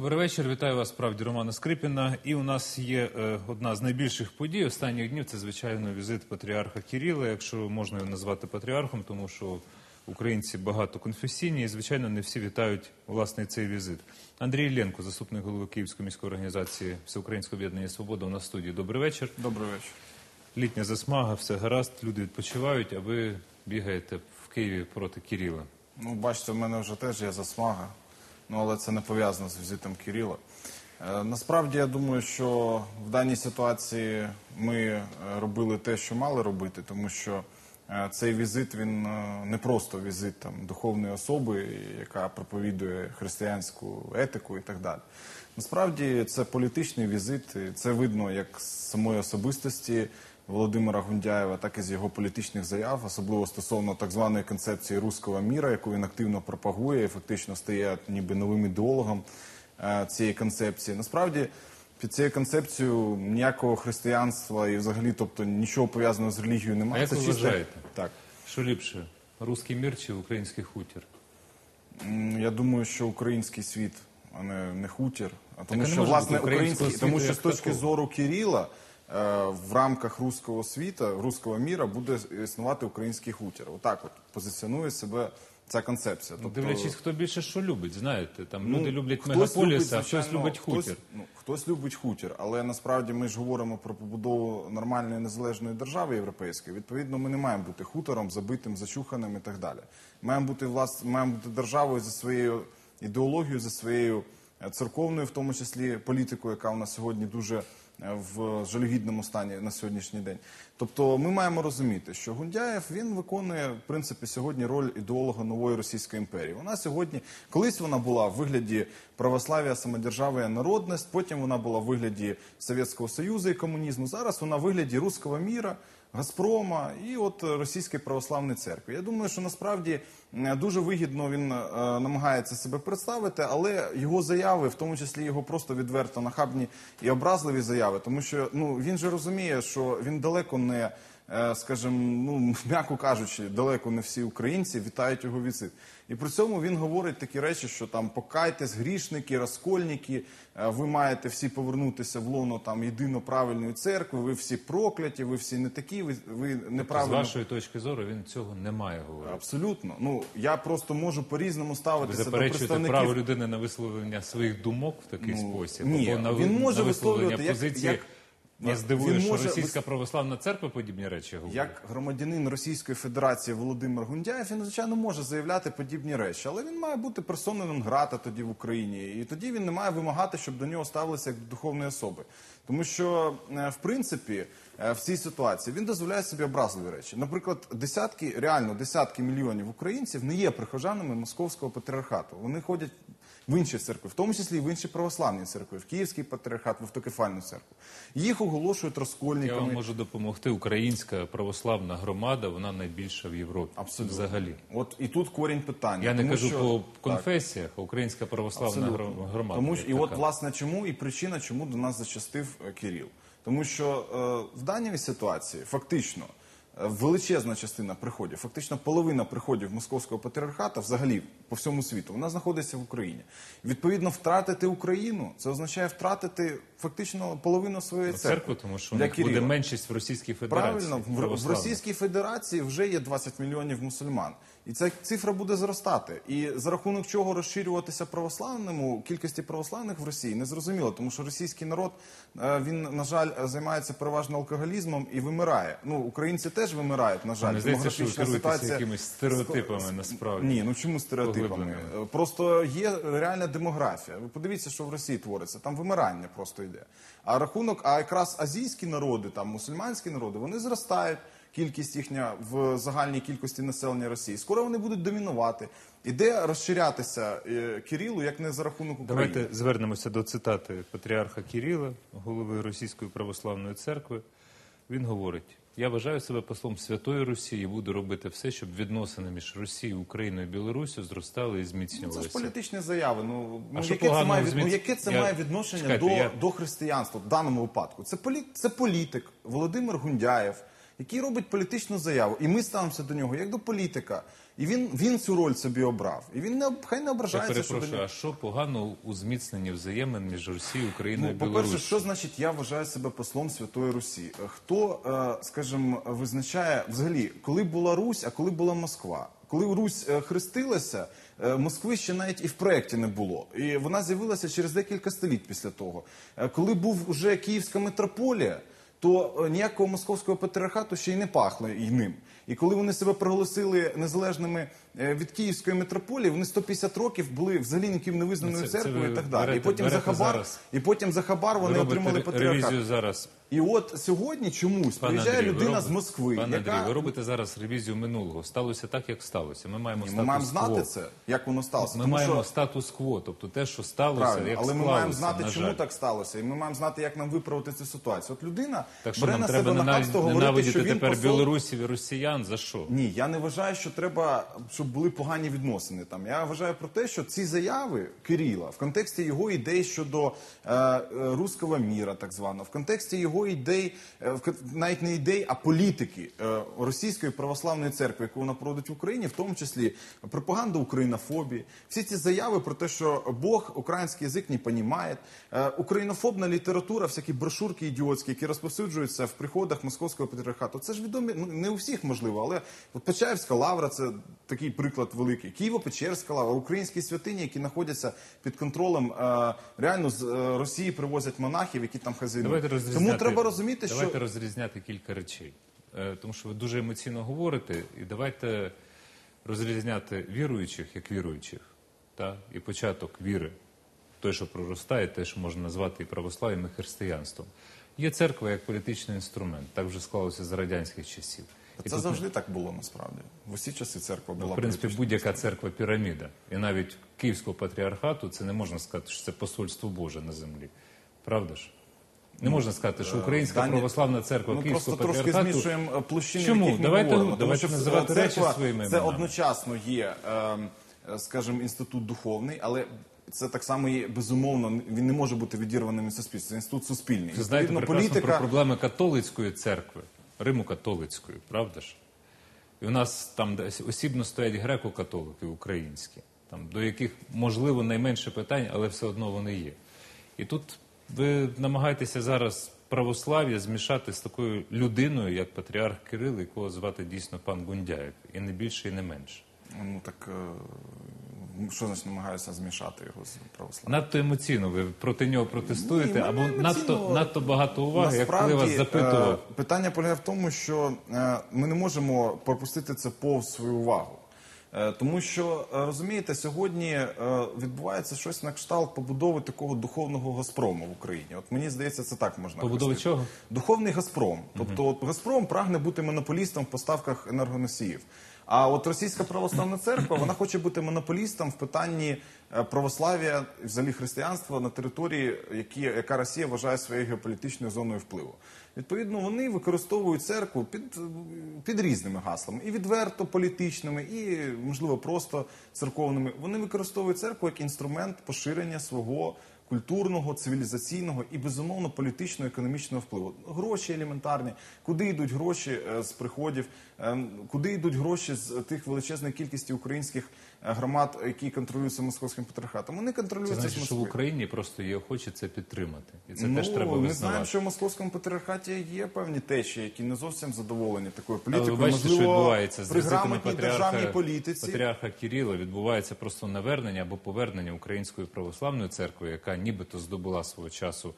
Добрий вечір. Вітаю вас, справді, Романа Скрипіна. І у нас є е, одна з найбільших подій останніх днів. Це звичайно візит патріарха Кіріла, якщо можна його назвати патріархом, тому що українці багатоконфесійні і, звичайно, не всі вітають власне цей візит. Андрій Іллєнко, заступник голови Київської міської організації Всеукраїнського об'єднання Свобода, у нас в студії. Добрий вечір. Добрий вечір. Літня засмага, все гаразд, люди відпочивають, а ви бігаєте в Києві проти Кіріла. Ну, бачите, в мене вже теж є засмага, ну але це не пов'язано з візитом Кирила. Е, насправді я думаю, що в даній ситуації ми е, робили те, що мали робити, тому що е, цей візит він не просто візит там духовної особи, яка проповідує християнську етику і так далі. Насправді це політичний візит, це видно як з самої особистості Володимира Гундяєва, так і з його політичних заяв, особливо стосовно так званої концепції руського міра, яку він активно пропагує і фактично стає ніби новим ідеологом е, цієї концепції. Насправді під цією концепцією ніякого християнства і взагалі, тобто нічого пов'язаного з релігією А немає. як ви чисто- вважаєте? Так. Що ліпше, русський мір чи український хутір? Я думаю, що український світ, а не, не хутір. А тому що власне український, тому що з точки такого. зору Кирила в рамках руського світа, руського міра буде існувати український хутір. Отак от позиціонує себе ця концепція. Ну, Дивлячись, хто більше що любить, знаєте, там Ну, люди люблять мегаполіс, а хтось любить хутір. Хтось, ну, хтось любить хутір, але насправді ми ж говоримо про побудову нормальної незалежної держави європейської. Відповідно, ми не маємо бути хутором, забитим, зачуханим і так далі. Маємо бути влас, маємо бути державою за своєю ідеологією, за своєю е, церковною, в тому числі політикою, яка у нас сьогодні дуже е, в жалюгідному стані на сьогоднішній день. Тобто, ми маємо розуміти, що Гундяєв він виконує в принципі сьогодні роль ідеолога нової Російської імперії. Вона сьогодні, колись вона була в вигляді православ'я, самодержави народність, потім вона була в вигляді Совєтського Союзу і комунізму. Зараз вона в вигляді руського міра. Газпрома і от Російської православної церкви. Я думаю, що насправді дуже вигідно він е, намагається себе представити, але його заяви, в тому числі його просто відверто нахабні і образливі заяви, тому що ну він же розуміє, що він далеко не. Е, Скажімо, ну м'яко кажучи, далеко не всі українці вітають його візит. І при цьому він говорить такі речі, що там покайтесь, грішники, розкольники, е, ви маєте всі повернутися в лоно там єдино правильної церкви, ви всі прокляті, ви всі не такі, ви, ви З неправильно. вашої точки зору він цього не має говорити. Абсолютно. Ну я просто можу по-різному Ви ставитися до заперечуєте представників. право людини на висловлення своїх думок в такий Ну, спосіб, ні, або на, він може на висловлювати, як- позиції. як- Вас здивує, що може російська православна церква подібні речі говорить. Як громадянин Російської Федерації Володимир Гундяєв, він звичайно може заявляти подібні речі, але він має бути персоною нон-грата тоді в Україні, і тоді він не має вимагати, щоб до нього ставилися як до духовної особи. Тому що, е, в принципі, е, в цій ситуації він дозволяє собі образливі речі. Наприклад, десятки, реально десятки мільйонів українців не є прихожанами московського патріархату. Вони ходять в інші церкви, в тому числі і в інші православні церкви, в Київський патріархат, в автокефальну церкву. Їх оголошують Я розкольниками. вам можу допомогти. Українська православна громада, вона найбільша в Європі. Абсолютно. Взагалі. От і тут корінь питання. Я не кажу що- по конфесіях, а українська православна абсолютно. громада. Тому що, і от власне чому і причина, чому до нас зачастив е, Кирил. Тому що е, в даній ситуації фактично величезна частина приходів, фактично половина приходів московського патріархата, взагалі по всьому світу, вона знаходиться в Україні. Відповідно, втратити Україну це означає втратити фактично половину своєї церкви. церкву, тому що Для них буде меншість в Російській Федерації. Правильно, в, в. Російській Федерації вже є 20 мільйонів мусульман, і ця цифра буде зростати. І за рахунок чого розширюватися православному кількості православних в Росії не зрозуміло, тому що російський народ е, він на жаль займається переважно алкоголізмом і вимирає. Ну українці теж вимирають. На жаль, здається, що ви керуєтеся якимись стереотипами насправді. Ні, ну чому стереотипами? Просто є реальна демографія. Ви подивіться, що в Росії твориться. Там вимирання просто йде. А рахунок, а якраз азійські народи, там мусульманські народи, вони зростають. Кількість їхня в загальній кількості населення Росії. Скоро вони будуть домінувати. Іде розширятися е, Кирилу, як не за рахунок України. Давайте звернемося до цитати патріарха Кіріла, голови Російської православної церкви. Він говорить: я вважаю себе послом Святої Росії і буду робити все, щоб відносини між Росією, Україною і Білорусі зростали і Ну, це ж політичні заяви. Ну, ну яке, це має, від- ну, яке це Я- має відношення Чекайте, до, я- до християнства в даному випадку? Це, полі... це політик Володимир Гундяєв, який робить політичну заяву, і ми ставимося до нього як до політика. І він, він цю роль собі обрав. І він не хай не Я ображається, що до перепрошую, нього. а що погано у зміцненні взаємин між Росією, Україною Ну, і по-перше, що значить я вважаю себе послом Святої Русі? Хто, е, скажімо, визначає взагалі, коли була Русь, а коли була Москва? Коли Русь е, хрестилася, е, Москви ще навіть і в проєкті не було. І вона з'явилася через декілька століть після того. Коли був уже Київська митрополія, то е, ніякого московського патріархату ще й не пахло і ним. І коли вони себе проголосили незалежними е, від Київської митрополії, вони 150 років були взагалі ніким не визнаною Ну, це- це церквою і так далі. берете- і потім за хабар, зараз. і потім за хабар вони робите отримали патріархат. зараз. І от сьогодні чомусь Пане приїжджає Андрію, ви людина робите- з Москви, Пане яка ви робите зараз ревізію минулого. Сталося так, як сталося. Ми маємо Ні, ми маємо знати це, як воно сталося. Ми Тому маємо що статус-кво, тобто те, що сталося, правильно, як але ми маємо знати, чому жаль. так сталося, і ми маємо знати, як нам виправити цю ситуацію. От людина Так що бере нам на треба себе нена- нахабство говорити, що він тепер посол... білорусів і росіян. За що? Ні, я не вважаю, що треба, щоб були погані відносини там. Я вважаю про те, що ці заяви Кирила в контексті його ідей щодо е, е, руського міра, так званого, в контексті його ідей, е, навіть не ідей, а політики е, російської православної церкви, яку вона проводить в Україні, в тому числі пропаганда українофобії. Всі ці заяви про те, що Бог український язик не понімає, е, українофобна література, всякі брошурки ідіотські, які розповсюджуються в приходах московського патріархату. Це ж відомі, ну не у всіх можливо, але от Почаївська лавра це такий приклад великий. Києво-Печерська лавра, українські святині, які знаходяться під контролем е, реально з е, Росії привозять монахів, які там Давайте Тому треба розуміти, давайте що розрізняти кілька речей. Е, Тому що ви дуже емоційно говорите, і давайте розрізняти віруючих як віруючих, та? і початок віри, той, що проростає, те, що можна назвати і православ'ям, і християнством. Є церква як політичний інструмент, так вже склалося з радянських часів. Це тут, завжди так було насправді. В усі часи церква була в принципі, будь-яка церква піраміда. І навіть Київського патріархату це не можна сказати, що це посольство Боже на землі. Правда ж? Не можна сказати, що Українська Ну, Дані- православна церква Ми Київського просто трошки змішуємо е, площини, Чому? яких ми Давайте- говоримо. Давайте що називати церква речі своїми Це іменами. одночасно є, е, е, скажімо, інститут духовний, але це так само є безумовно. Він не може бути відірваним від суспільства. Це інститут суспільний. Ви знаєте прекрасно про проблеми католицької церкви, Риму католицької, правда ж? І у нас там десь осібно стоять греко-католики українські, там, до яких, можливо, найменше питань, але все одно вони є. І тут ви намагаєтеся зараз православ'я змішати з такою людиною, як патріарх Кирил, якого звати дійсно пан Гундяєв, і не більше, і не менше. Ну так е, що значить намагаюся змішати його з православ'ям? Надто емоційно ви проти нього протестуєте, Ні, або надто, надто багато уваги, як коли вас запитував. е, питання полягає в тому, що е, ми не можемо пропустити це повз свою увагу. Е, Тому що е, розумієте, сьогодні е, відбувається щось на кшталт побудови такого духовного Газпрому в Україні. От мені здається, це так можна Побудови окреслити. чого? Духовний Газпром. Тобто от Газпром прагне бути монополістом в поставках енергоносіїв. А от російська православна церква вона хоче бути монополістом в питанні е, православ'я, взагалі християнства на території, які, яка Росія вважає своєю геополітичною зоною впливу. Відповідно, вони використовують церкву під, під різними гаслами, і відверто політичними, і можливо просто церковними. Вони використовують церкву як інструмент поширення свого культурного, цивілізаційного і безумовно політично-економічного впливу. Гроші елементарні. Куди йдуть гроші е, з приходів? Е, Куди йдуть гроші з тих величезної кількості українських громад, які контролюються московським патріархатом? Вони Це контролюються з значить, що в Москви. Україні просто є охочі це підтримати. І це ну, теж треба ми визнавати. знаємо, що в московському патріархаті є певні течії, які не зовсім задоволені такою Але ви політикою. бачите, що Можливо, відбувається з при візитами грамотній патріарха, державній політиці. патріарха Кирила відбувається просто навернення або повернення Української православної церкви, яка нібито здобула свого часу